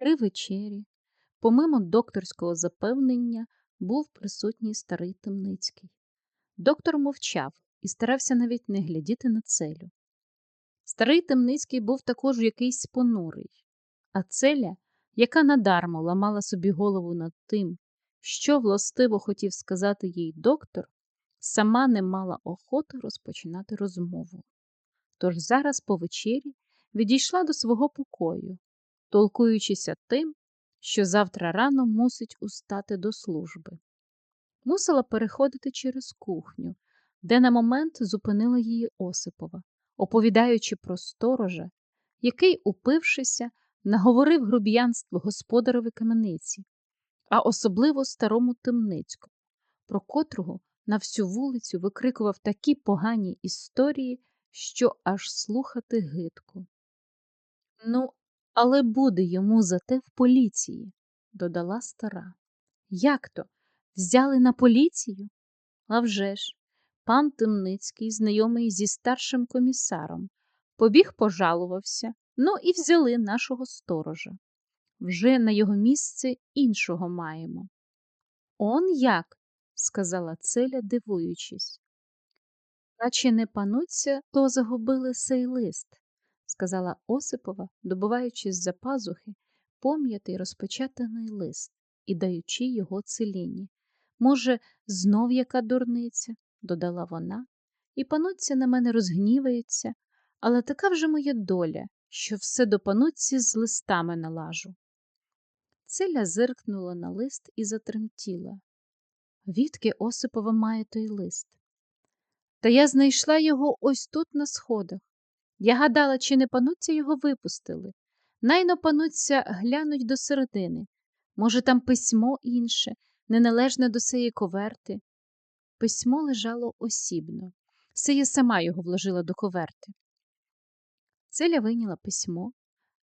При вечері, помимо докторського запевнення, був присутній старий Темницький. Доктор мовчав і старався навіть не глядіти на целю. Старий Темницький був також якийсь понурий, а целя, яка надармо ламала собі голову над тим, що властиво хотів сказати їй доктор, сама не мала охоти розпочинати розмову. Тож зараз по вечері відійшла до свого покою, толкуючися тим, що завтра рано мусить устати до служби. Мусила переходити через кухню, де на момент зупинила її Осипова, оповідаючи про сторожа, який, упившися, наговорив груб'янство господарові камениці, а особливо старому темницькому, про котрого на всю вулицю викрикував такі погані історії, що аж слухати гидко. Ну, але буде йому зате в поліції, додала стара. Як то? Взяли на поліцію? А вже ж, пан Темницький, знайомий зі старшим комісаром, побіг пожалувався, ну і взяли нашого сторожа. Вже на його місце іншого маємо. Он як? сказала Целя, дивуючись. Наче не пануться, то загубили сей лист, сказала Осипова, добуваючи з-за пазухи пом'ятий розпечатаний лист і даючи його целіні. Може, знов яка дурниця, додала вона, і пануться на мене розгніваються, але така вже моя доля, що все до пануці з листами налажу. Целя зиркнула на лист і затремтіла. Відки Осипова має той лист? Та я знайшла його ось тут на сходах. Я гадала, чи не пануться його випустили. Найно пануться глянуть до середини. Може, там письмо інше, неналежне до сеї коверти. Письмо лежало осібно. Сея сама його вложила до коверти. Целя вийняла письмо,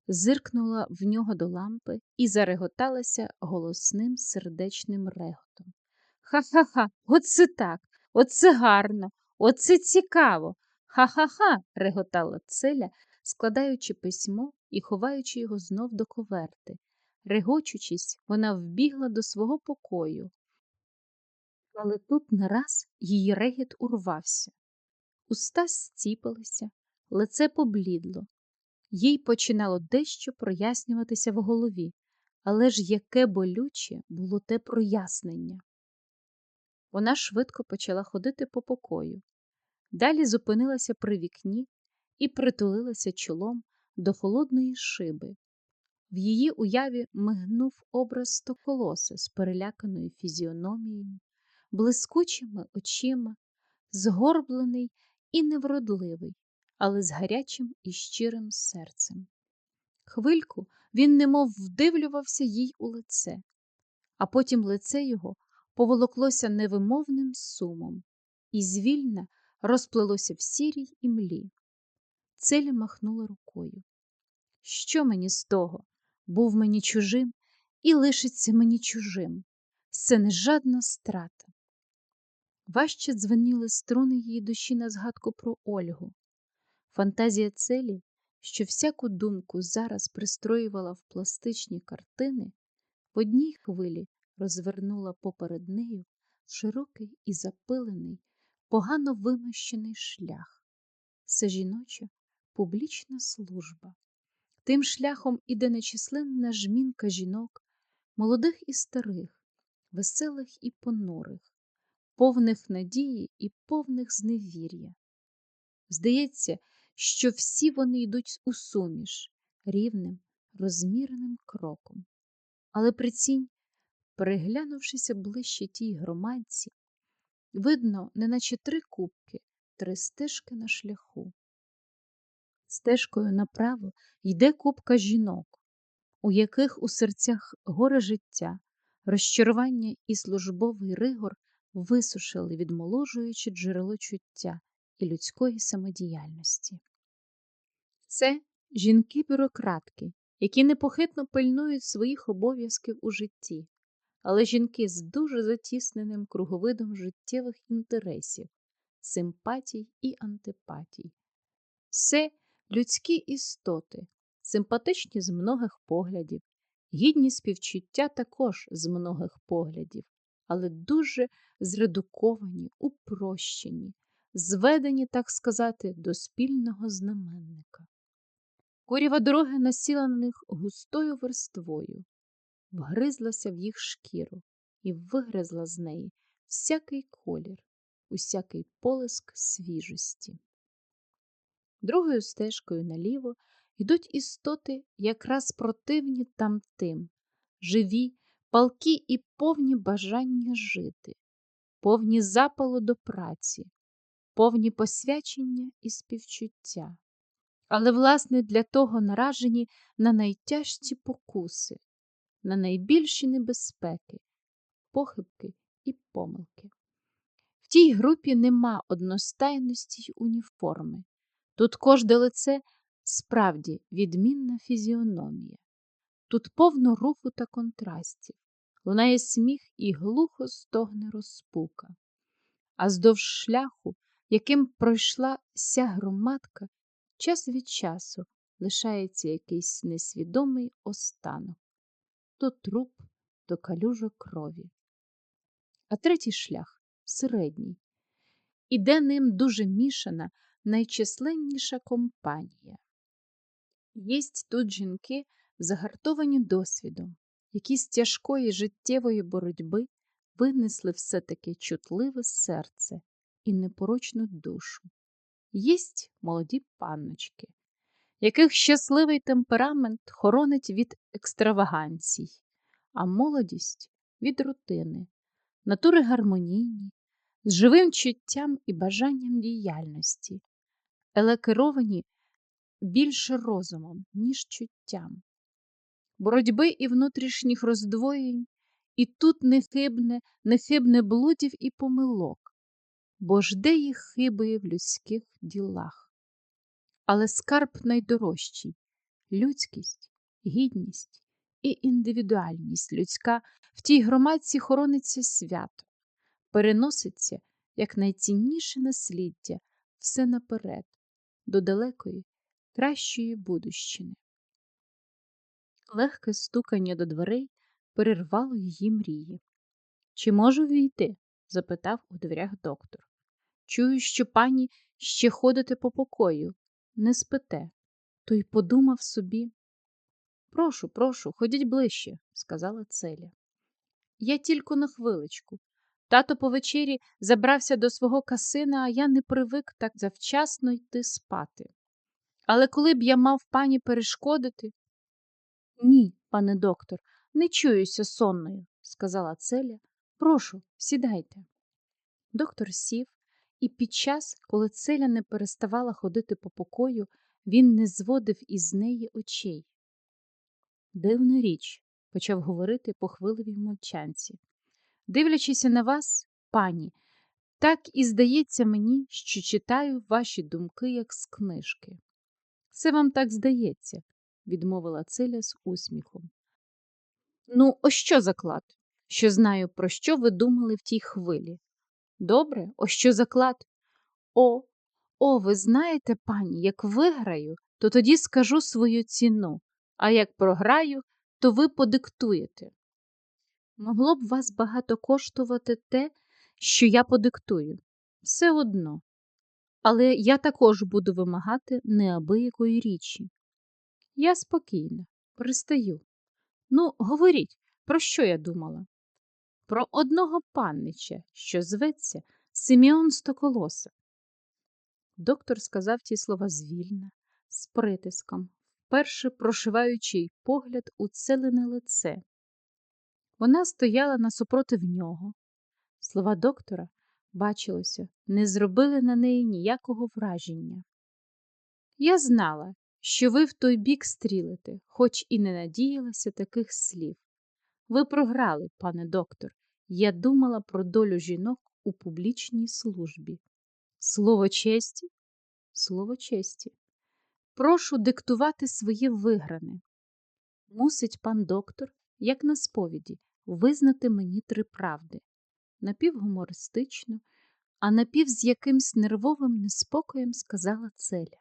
зиркнула в нього до лампи і зареготалася голосним сердечним реготом. Ха-ха-ха, оце так, оце гарно, оце цікаво. Ха-ха-ха, реготала Целя, складаючи письмо і ховаючи його знов до коверти. Регочучись, вона вбігла до свого покою. Але тут нараз її регіт урвався. Уста зціпалися, лице поблідло. Їй починало дещо прояснюватися в голові, але ж яке болюче було те прояснення. Вона швидко почала ходити по покою, далі зупинилася при вікні і притулилася чолом до холодної шиби. В її уяві мигнув образ стоколоса з переляканою фізіономією, блискучими очима, згорблений і невродливий, але з гарячим і щирим серцем. Хвильку він немов вдивлювався їй у лице, а потім лице його поволоклося невимовним сумом і звільна розплилося в сірій імлі. Целя махнула рукою. Що мені з того? Був мені чужим і лишиться мені чужим. Це не жадна страта. Важче дзвеніли струни її душі на згадку про Ольгу. Фантазія целі, що всяку думку зараз пристроювала в пластичні картини, в одній хвилі розвернула поперед нею широкий і запилений, погано вимощений шлях. Це жіноча публічна служба. Тим шляхом іде нечисленна жмінка жінок, молодих і старих, веселих і понурих, повних надії і повних зневір'я. Здається, що всі вони йдуть у суміш рівним, розміреним кроком. Але прицінь, переглянувшися ближче тій громадці, видно, неначе три кубки, три стежки на шляху. Стежкою направо йде купка жінок, у яких у серцях горе життя, розчарування і службовий ригор висушили, відмоложуючи джерело чуття і людської самодіяльності. Це жінки-бюрократки, які непохитно пильнують своїх обов'язків у житті, але жінки з дуже затісненим круговидом життєвих інтересів, симпатій і антипатій. Це людські істоти, симпатичні з многих поглядів, гідні співчуття також з многих поглядів, але дуже зредуковані, упрощені, зведені, так сказати, до спільного знаменника. Курява дороги насіла на них густою верствою, вгризлася в їх шкіру і вигризла з неї всякий колір, усякий полиск свіжості. Другою стежкою наліво йдуть істоти якраз противні тамтим, живі, палкі і повні бажання жити, повні запалу до праці, повні посвячення і співчуття, але, власне, для того наражені на найтяжчі покуси, на найбільші небезпеки, похибки і помилки. В тій групі нема одностайності й уніформи. Тут кожне лице справді відмінна фізіономія. Тут повно руху та контрастів, лунає сміх і глухо стогне розпука. А здовж шляху, яким пройшла ся громадка, час від часу лишається якийсь несвідомий останок то труп, то калюжа крові. А третій шлях середній. Іде ним дуже мішана, найчисленніша компанія. Єсть тут жінки, загартовані досвідом, які з тяжкої життєвої боротьби винесли все-таки чутливе серце і непорочну душу. Єсть молоді панночки, яких щасливий темперамент хоронить від екстраваганцій, а молодість від рутини, натури гармонійні, з живим чуттям і бажанням діяльності, але керовані більше розумом, ніж чуттям, боротьби і внутрішніх роздвоєнь, і тут нехибне, нехибне блудів і помилок, бо ж де їх хиби в людських ділах. Але скарб найдорожчий людськість, гідність і індивідуальність людська в тій громадці хорониться свято, переноситься як найцінніше насліддя все наперед, до далекої, кращої будущини. Легке стукання до дверей перервало її мрії. Чи можу війти? запитав у дверях доктор. Чую, що пані ще ходите по покою, не спите. Той подумав собі. Прошу, прошу, ходіть ближче, сказала Целя. Я тільки на хвиличку. Тато по вечері забрався до свого касина, а я не привик так завчасно йти спати. Але коли б я мав пані перешкодити. Ні, пане доктор, не чуюся сонною, сказала Целя. Прошу, сідайте. Доктор сів, і під час, коли Целя не переставала ходити по покою, він не зводив із неї очей. Дивна річ, почав говорити по хвилевій мовчанці. Дивлячися на вас, пані, так і здається мені, що читаю ваші думки, як з книжки. Це вам так здається, відмовила Целя з усміхом. Ну, ось що заклад, що знаю, про що ви думали в тій хвилі. Добре, ось що заклад? О, о, ви знаєте, пані, як виграю, то тоді скажу свою ціну, а як програю, то ви подиктуєте. Могло б вас багато коштувати те, що я подиктую. Все одно. Але я також буду вимагати неабиякої річі. Я спокійна, пристаю. Ну, говоріть, про що я думала? Про одного паннича, що зветься Симеон Стоколоса. Доктор сказав ті слова звільно, з притиском, вперше прошиваючи погляд у целене лице. Вона стояла насупротив нього. Слова доктора, бачилося, не зробили на неї ніякого враження. Я знала, що ви в той бік стрілите, хоч і не надіялася таких слів. Ви програли, пане доктор. Я думала про долю жінок у публічній службі. Слово честі? Слово честі. Прошу диктувати своє вигране. Мусить пан доктор, як на сповіді, визнати мені три правди напівгумористично, а напів з якимсь нервовим неспокоєм сказала Целя.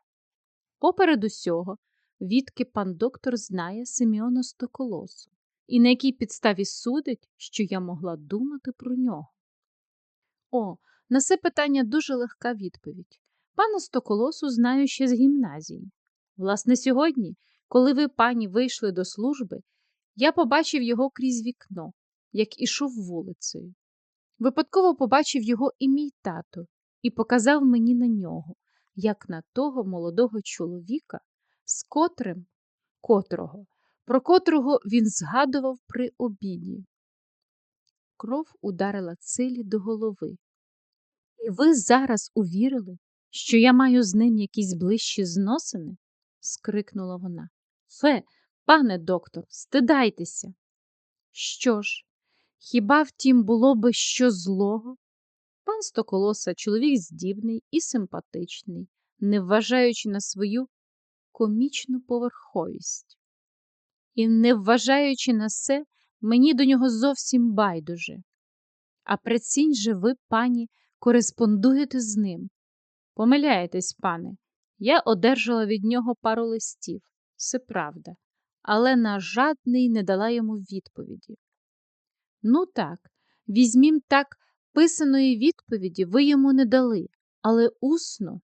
Поперед усього, відки пан доктор знає Симеона Стоколосу. І на якій підставі судить, що я могла думати про нього? О, на це питання дуже легка відповідь. Пана Стоколосу знаю ще з гімназії. Власне, сьогодні, коли ви, пані, вийшли до служби, я побачив його крізь вікно, як ішов вулицею. Випадково побачив його і мій тато, і показав мені на нього, як на того молодого чоловіка, з котрим, котрого, про котрого він згадував при обіді. Кров ударила цилі до голови. І ви зараз увірили, що я маю з ним якісь ближчі зносини? скрикнула вона. Фе, пане доктор, стидайтеся. Що ж, хіба втім було би що злого? Пан Стоколоса чоловік здібний і симпатичний, не вважаючи на свою комічну поверховість. І не вважаючи на це, мені до нього зовсім байдуже. А прицінь же ви, пані, кореспондуєте з ним. Помиляєтесь, пане, я одержала від нього пару листів, все правда, але на жадний не дала йому відповіді. Ну так, візьмім так, писаної відповіді ви йому не дали, але усно.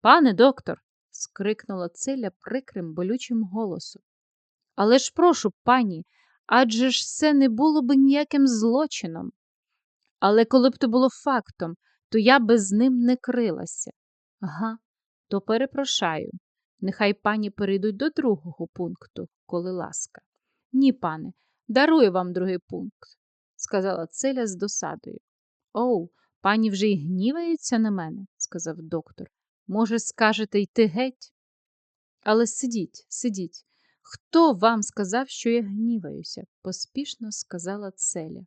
Пане доктор, скрикнула Целя прикрим болючим голосом. Але ж прошу, пані, адже ж це не було б ніяким злочином. Але коли б то було фактом, то я би з ним не крилася. Ага, то перепрошаю. Нехай пані перейдуть до другого пункту, коли ласка. Ні, пане, дарую вам другий пункт, сказала Целя з досадою. Оу, пані вже й гнівається на мене, сказав доктор. Може, скажете йти геть? Але сидіть, сидіть. Хто вам сказав, що я гніваюся? поспішно сказала Целя.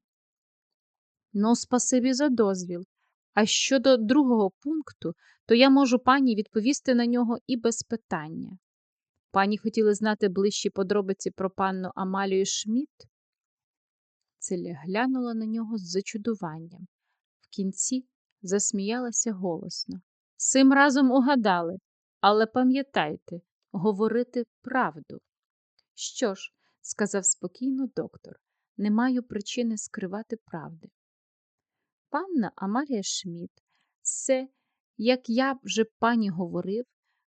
Ну, спасибі за дозвіл. А щодо другого пункту, то я можу пані відповісти на нього і без питання. Пані хотіли знати ближчі подробиці про панну Амалію Шміт? Целя глянула на нього з зачудуванням. В кінці засміялася голосно. Сим разом угадали, але пам'ятайте, говорити правду. Що ж, сказав спокійно доктор, не маю причини скривати правди. Панна Амалія Шміт, це, як я вже пані говорив,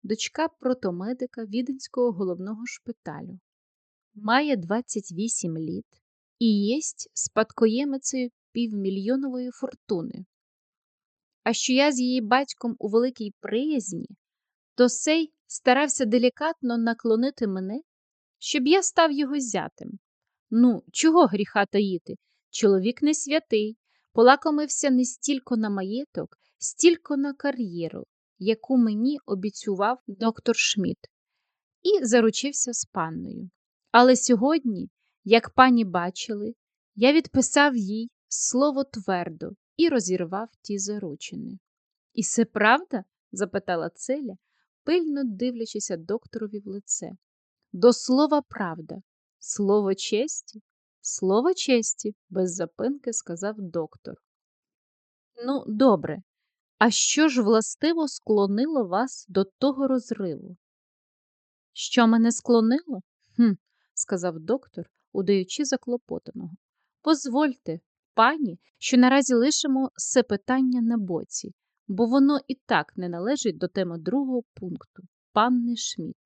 дочка протомедика Віденського головного шпиталю. Має 28 літ і єсть спадкоємицею півмільйонової фортуни. А що я з її батьком у великій приязні, то сей старався делікатно наклонити мене, щоб я став його зятем. Ну, чого гріха таїти? Чоловік не святий, полакомився не стільки на маєток, стільки на кар'єру, яку мені обіцював доктор Шміт, і заручився з панною. Але сьогодні, як пані бачили, я відписав їй слово твердо і розірвав ті заручини. І це правда? запитала Целя, пильно дивлячися докторові в лице. До слова правда, слово честі, слово честі, без запинки сказав доктор. Ну, добре, а що ж властиво склонило вас до того розриву? Що мене склонило? Хм, сказав доктор, удаючи заклопотаного. Позвольте, пані, що наразі лишимо це питання на боці, бо воно і так не належить до теми другого пункту панни Шміт.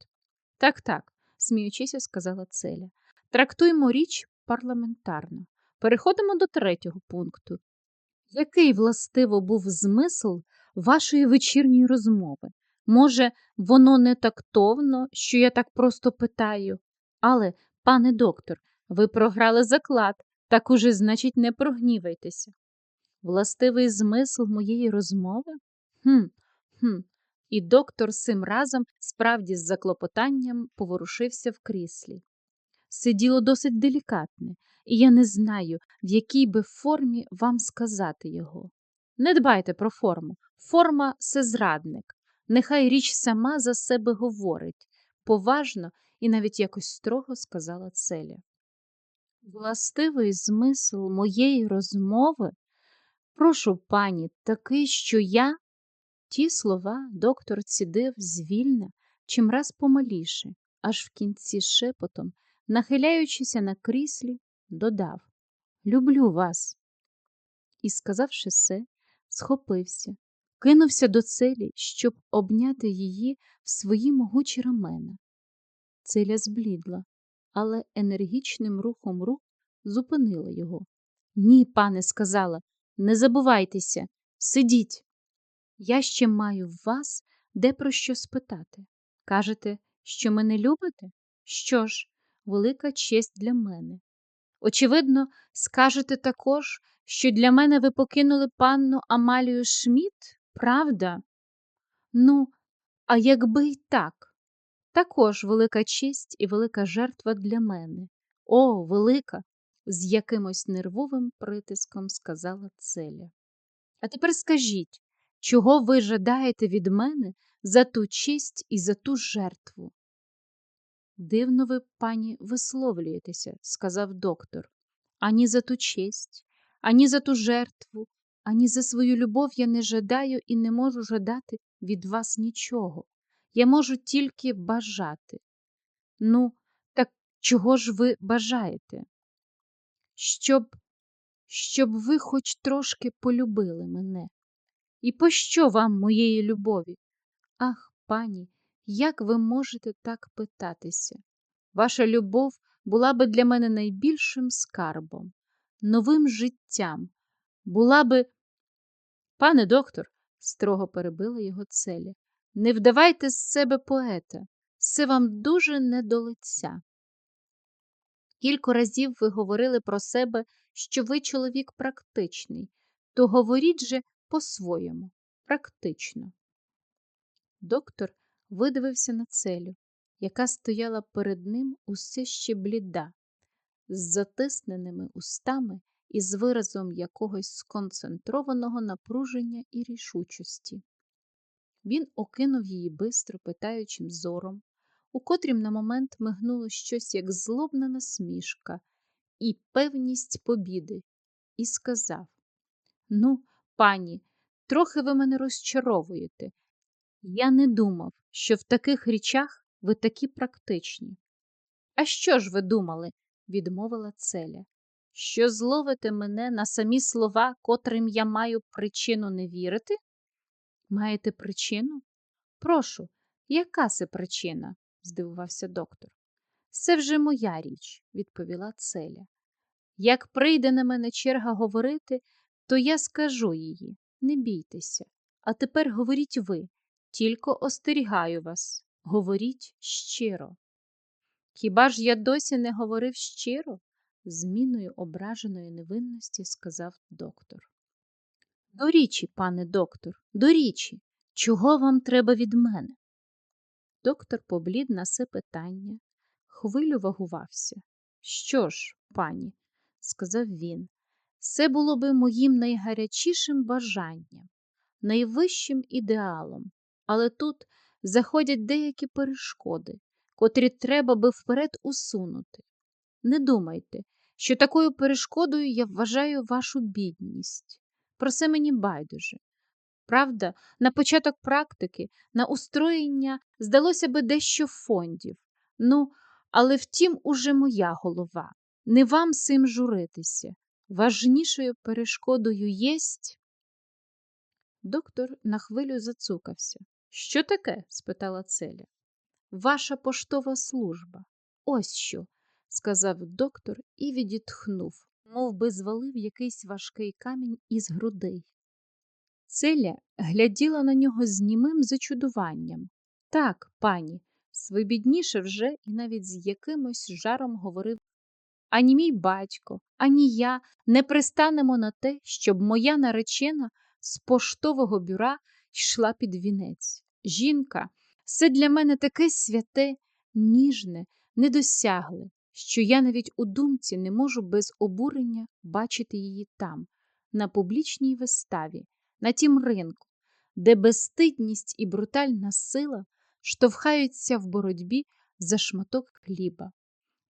Так, так, сміючися, сказала Целя. Трактуємо річ парламентарно. Переходимо до третього пункту. Який властиво був змисл вашої вечірньої розмови? Може, воно не тактовно, що я так просто питаю, але, пане доктор, ви програли заклад, так уже, значить, не прогнівайтеся. Властивий змисл моєї розмови? Хм, хм. І доктор сим разом справді з заклопотанням поворушився в кріслі. Сиділо досить делікатне, і я не знаю, в якій би формі вам сказати його. Не дбайте про форму. Форма це зрадник. Нехай річ сама за себе говорить, поважно і навіть якось строго сказала Целя. Властивий змисл моєї розмови, прошу пані, такий, що я. Ті слова доктор цідив звільна, чимраз помаліше, аж в кінці шепотом, нахиляючися на кріслі, додав Люблю вас. І, сказавши все, схопився, кинувся до целі, щоб обняти її в свої могучі рамена. Целя зблідла, але енергічним рухом рук зупинила його. Ні, пане, сказала, не забувайтеся, сидіть. Я ще маю в вас де про що спитати. Кажете, що мене любите? Що ж, велика честь для мене. Очевидно, скажете також, що для мене ви покинули панну Амалію Шміт, правда? Ну, а якби й так, також велика честь і велика жертва для мене. О, велика! з якимось нервовим притиском сказала Целя. А тепер скажіть, чого ви жадаєте від мене за ту честь і за ту жертву? Дивно ви, пані, висловлюєтеся, сказав доктор. Ані за ту честь, ані за ту жертву, ані за свою любов я не жадаю і не можу жадати від вас нічого. Я можу тільки бажати. Ну, так чого ж ви бажаєте? Щоб, щоб ви хоч трошки полюбили мене. І пощо вам моєї любові? Ах, пані, як ви можете так питатися? Ваша любов була би для мене найбільшим скарбом, новим життям, була би. Пане доктор, строго перебила його целя, не вдавайте з себе поета, це вам дуже не до лиця. Кілька разів ви говорили про себе, що ви чоловік практичний, то говоріть же по-своєму, практично. Доктор видивився на целю, яка стояла перед ним усе ще бліда, з затисненими устами і з виразом якогось сконцентрованого напруження і рішучості. Він окинув її бистро питаючим зором, у котрім на момент мигнуло щось як злобна насмішка і певність побіди, і сказав Ну, пані, трохи ви мене розчаровуєте. Я не думав, що в таких річах ви такі практичні. А що ж ви думали? відмовила Целя. Що зловите мене на самі слова, котрим я маю причину не вірити? Маєте причину? Прошу, яка це причина? здивувався доктор. Це вже моя річ, відповіла Целя. Як прийде на мене черга говорити, то я скажу її, не бійтеся. А тепер говоріть ви, тільки остерігаю вас, говоріть щиро. Хіба ж я досі не говорив щиро? з міною ображеної невинності сказав доктор. До річі, пане доктор, до річі, чого вам треба від мене? Доктор поблід на це питання, хвилю вагувався. Що ж, пані, сказав він, це було би моїм найгарячішим бажанням, найвищим ідеалом, але тут заходять деякі перешкоди, котрі треба би вперед усунути. Не думайте, що такою перешкодою я вважаю вашу бідність. Про це мені байдуже. Правда, на початок практики, на устроєння здалося би дещо фондів. Ну, але втім, уже моя голова. Не вам цим журитися. Важнішою перешкодою єсть. Доктор на хвилю зацукався. Що таке? спитала Целя. Ваша поштова служба. Ось що, сказав доктор і відітхнув, мов би звалив якийсь важкий камінь із грудей. Целя гляділа на нього з німим зачудуванням. Так, пані, свибідніше вже і навіть з якимось жаром говорив ані мій батько, ані я не пристанемо на те, щоб моя наречена з поштового бюра йшла під вінець. Жінка, все для мене таке святе, ніжне, недосягле, що я навіть у думці не можу без обурення бачити її там, на публічній виставі, на тім ринку, де безстидність і брутальна сила штовхаються в боротьбі за шматок хліба.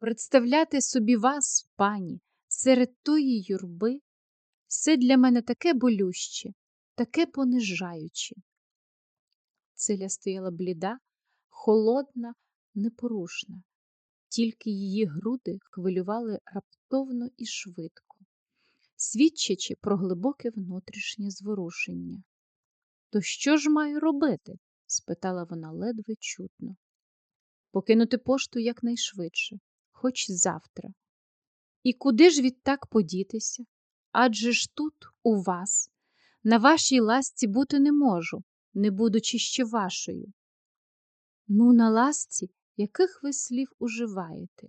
Представляти собі вас, пані, серед тої юрби, все для мене таке болюще, таке понижаюче. Циля стояла бліда, холодна, непорушна. тільки її груди хвилювали раптовно і швидко, свідчачи про глибоке внутрішнє зворушення. То що ж маю робити? спитала вона ледве чутно. Покинути пошту якнайшвидше, хоч завтра. І куди ж відтак подітися? Адже ж тут, у вас, на вашій ласці бути не можу, не будучи ще вашою. Ну, на ласці, яких ви слів уживаєте?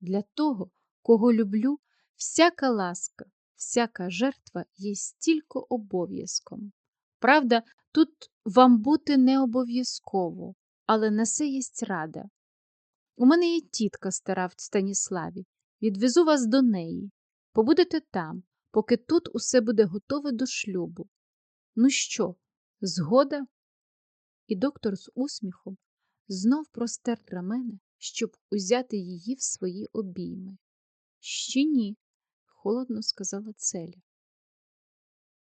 Для того, кого люблю, всяка ласка, всяка жертва є стільки обов'язком. Правда, тут вам бути не обов'язково, але на це єсть рада. У мене є тітка стара в Станіславі. Відвезу вас до неї. Побудете там, поки тут усе буде готове до шлюбу. Ну що, згода? І доктор з усміхом знов простер рамене, щоб узяти її в свої обійми. Ще ні, холодно сказала Целя.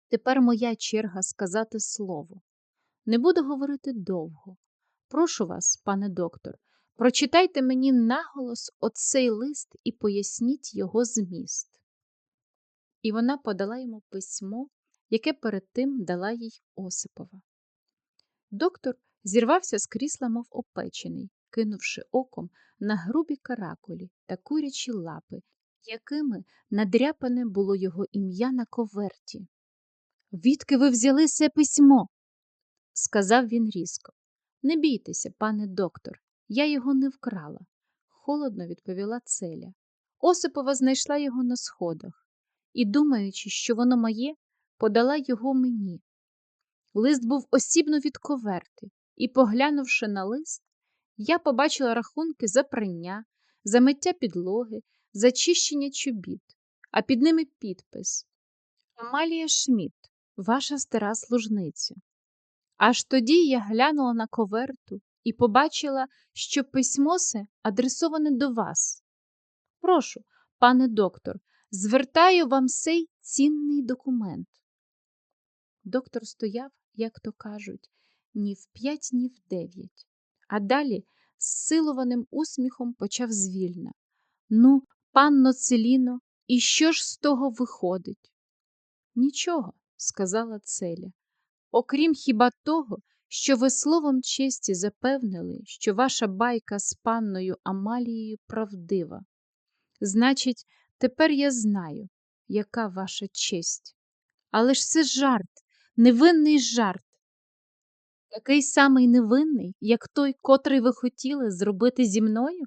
Тепер моя черга сказати слово. Не буду говорити довго. Прошу вас, пане доктор, прочитайте мені наголос оцей лист і поясніть його зміст. І вона подала йому письмо, яке перед тим дала їй Осипова. Доктор зірвався з крісла, мов опечений, кинувши оком на грубі каракулі та курячі лапи, якими надряпане було його ім'я на коверті. Відки ви взяли це письмо? сказав він різко. Не бійтеся, пане доктор, я його не вкрала, холодно відповіла Целя. Осипова знайшла його на сходах і, думаючи, що воно моє, подала його мені. Лист був осібно від коверти, і, поглянувши на лист, я побачила рахунки за прання, за миття підлоги, за чищення чобіт, а під ними підпис Амалія Шмідт, ваша стара служниця. Аж тоді я глянула на коверту і побачила, що письмо се адресоване до вас. Прошу, пане доктор, звертаю вам сей цінний документ. Доктор стояв, як то кажуть, ні в п'ять, ні в дев'ять, а далі з силованим усміхом почав звільна. Ну, панно Целіно, і що ж з того виходить? Нічого, сказала Целя. Окрім хіба того, що ви словом честі запевнили, що ваша байка з панною Амалією правдива. Значить, тепер я знаю, яка ваша честь. Але ж це жарт, невинний жарт. Такий самий невинний, як той, котрий ви хотіли зробити зі мною?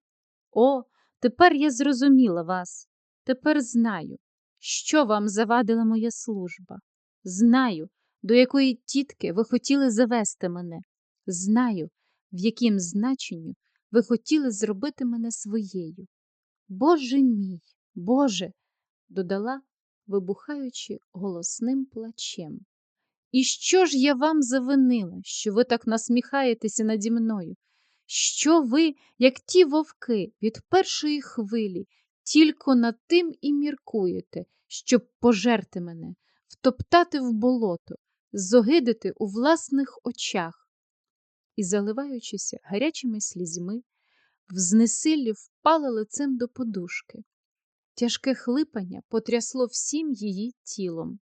О, тепер я зрозуміла вас. Тепер знаю, що вам завадила моя служба. Знаю, до якої тітки ви хотіли завести мене. Знаю, в яким значенню ви хотіли зробити мене своєю. Боже мій, Боже, додала, вибухаючи голосним плачем. І що ж я вам завинила, що ви так насміхаєтеся наді мною? Що ви, як ті вовки від першої хвилі, тільки над тим і міркуєте, щоб пожерти мене, втоптати в болото, зогидити у власних очах? І, заливаючися гарячими слізьми, в знесиллі впала лицем до подушки. Тяжке хлипання потрясло всім її тілом.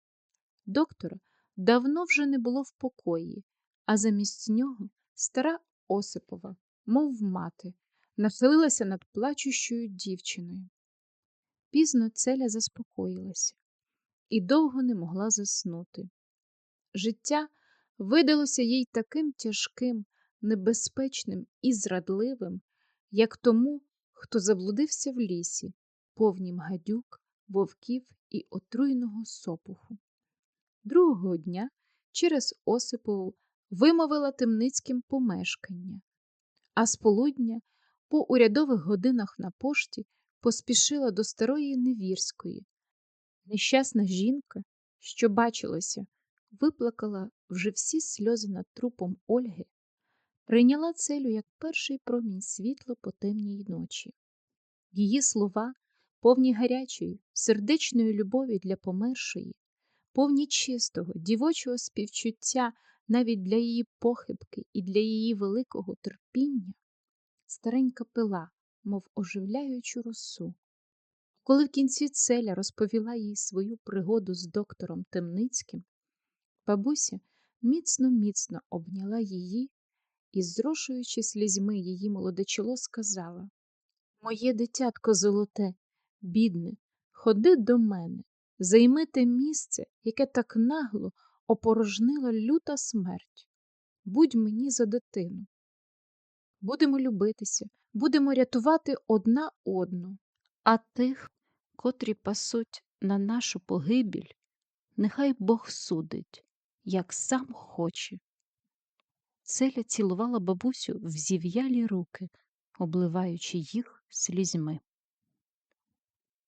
Доктора давно вже не було в покої, а замість нього стара Осипова, мов мати, нахилилася над плачущою дівчиною. Пізно целя заспокоїлася і довго не могла заснути. Життя видалося їй таким тяжким, небезпечним і зрадливим, як тому, хто заблудився в лісі, повнім гадюк, вовків і отруйного сопуху. Другого дня через Осипову вимовила Темницьким помешкання, а з полудня по урядових годинах на пошті поспішила до старої Невірської. Нещасна жінка, що бачилася, виплакала вже всі сльози над трупом Ольги, прийняла целю як перший промінь світла по темній ночі. Її слова, повні гарячої, сердечної любові для помершої, повні чистого, дівочого співчуття навіть для її похибки і для її великого терпіння, старенька пила, мов оживляючу росу. Коли в кінці целя розповіла їй свою пригоду з доктором Темницьким, бабуся міцно-міцно обняла її і, зрошуючи слізьми її молоде чоло, сказала Моє дитятко золоте, бідне, ходи до мене, займи те місце, яке так нагло опорожнила люта смерть. Будь мені за дитину. Будемо любитися, будемо рятувати одна одну, а тих, котрі пасуть на нашу погибіль, нехай Бог судить, як сам хоче. Целя цілувала бабусю в зів'ялі руки, обливаючи їх слізьми.